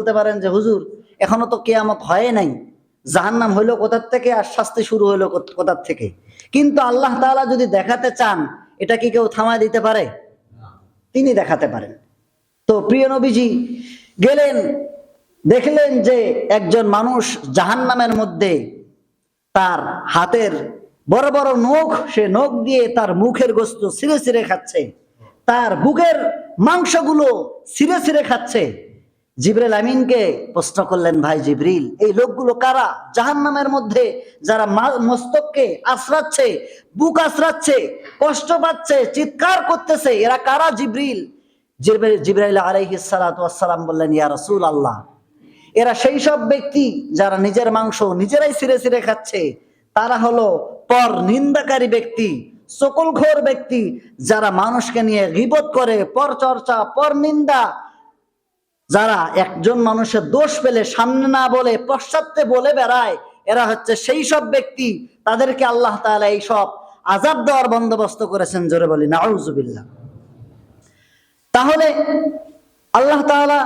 বলতে পারেন যে, হুজুর, এখনও তো কেয়ামত হয় নাই। জাহান্নাম হইল কোথার থেকে আর শাস্তি শুরু হইল কোথার থেকে? কিন্তু আল্লাহ তাআলা যদি দেখাতে চান, এটা কি কেউ থামায় দিতে পারে? তিনি দেখাতে পারেন। তো প্রিয় নবীজি গেলেন, দেখলেন যে একজন মানুষ জাহান্নামের মধ্যে তার হাতের বড় বড় নখ, সে নখ দিয়ে তার মুখের গোস্ত ছিঁড়ে ছিঁড়ে খাচ্ছে। তার বুকের মাংসগুলো ছিঁড়ে ছিঁড়ে খাচ্ছে। জিবরেল আমিনকে প্রশ্ন করলেন, ভাই জিবরিল, এই লোকগুলো কারা? জাহান্নামের মধ্যে যারা মস্তককে আশ্রাচ্ছে, বুক আশ্রাচ্ছে, কষ্ট পাচ্ছে, চিৎকার করতেছে, এরা কারা জিবরিল? জিবরাইল আলাইহিস সালাতু বললেন, ইয়া রাসূল আল্লাহ এরা সেই সব ব্যক্তি যারা নিজের মাংস নিজেরাই ছিঁড়ে ছিঁড়ে খাচ্ছে। তারা হলো পর নিন্দাকারী ব্যক্তি সকল ঘোর ব্যক্তি, যারা মানুষকে নিয়ে গিবত করে, পর চর্চা, পর নিন্দা যারা একজন মানুষের দোষ পেলে, সামনে না বলে, পশ্চাতে বলে বেড়ায়, এরা হচ্ছে সেই সব ব্যক্তি, তাদেরকে আল্লাহ তাআলা এই সব আজাব দেওয়ার বন্দোবস্ত করেছেন, জোরে বলি, নাউজুবিল্লাহ। তাহলে আল্লাহ তাআলা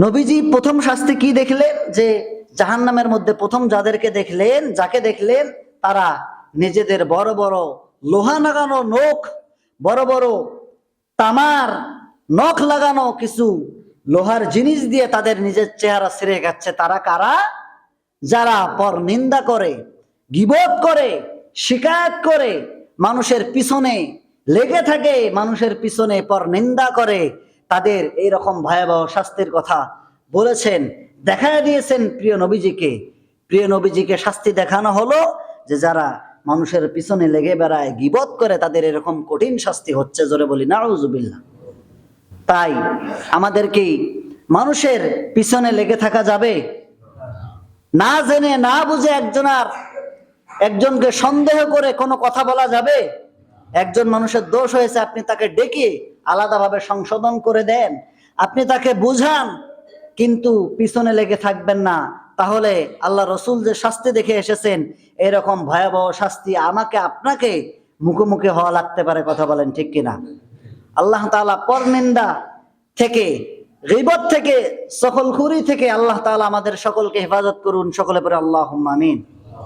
নবীজি প্রথম শাস্তি কি দেখলেন? যে জাহান্নামের মধ্যে প্রথম যাদেরকে দেখলেন, যাকে দেখলেন, তারা নিজেদের বড় বড় লোহা নাগানো নখ, বড় বড় তামার নখ লাগানো কিছু লোহার জিনিস দিয়ে তাদের নিজের চেহারা ছিঁড়ে গেছে। তারা কারা? যারা পর নিন্দা করে, গিবত করে, শিকায়ত করে, মানুষের পিছনে লেগে থাকে, মানুষের পিছনে পর নিন্দা করে, তাদের এই রকম ভয়াবহ শাস্তির কথা বলেছেন দেখা দিয়েছেন প্রিয় নবীজিকে। প্রিয় নবীজিকে শাস্তি দেখানো হলো যে যারা মানুষের পিছনে লেগে বেড়ায়, গিবত করে তাদের এরকম কঠিন শাস্তি হচ্ছে, জোরে বলি, নাউজুবিল্লাহ। তাই আমাদের কি মানুষের পিছনে লেগে থাকা যাবে? না জেনে, না বুঝে একজনার, একজনকে সন্দেহ করে কোনো কথা বলা যাবে? একজন মানুষের দোষ হয়েছে, আপনি তাকে ডেকে আলাদাভাবে সংশোধন করে দেন। আপনি তাকে বুঝান, কিন্তু পিছনে লেগে থাকবেন না। তাহলে আল্লাহ রসুল যে শাস্তি দেখে এসেছেন, এরকম ভয়াবহ শাস্তি আমাকে আপনাকে মুখোমুখি হওয়া লাগতে পারে, কথা বলেন ঠিক কিনা? আল্লাহ তালা পরনিন্দা থেকে রিবত থেকে সকল খুরি থেকে আল্লাহ তালা আমাদের সকলকে হেফাজত করুন, সকলে পরে আল্লাহ আমিন।